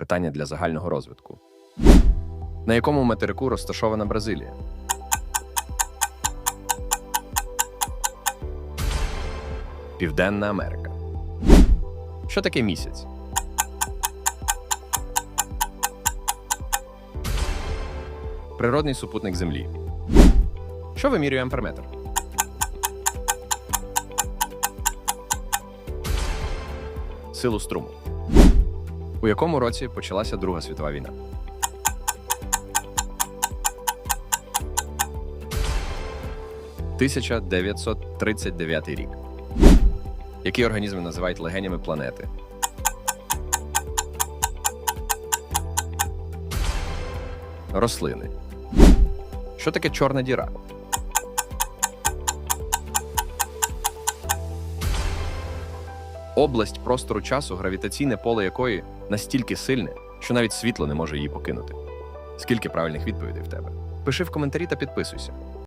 Питання для загального розвитку. На якому материку розташована Бразилія? Південна Америка. Що таке місяць? Природний супутник Землі. Що вимірює амперметр? Силу струму. У якому році почалася Друга світова війна? «1939 рік. Які організми називають легенями планети? Рослини. Що таке чорна діра? Область простору часу, гравітаційне поле якої настільки сильне, що навіть світло не може її покинути. Скільки правильних відповідей в тебе? Пиши в коментарі та підписуйся.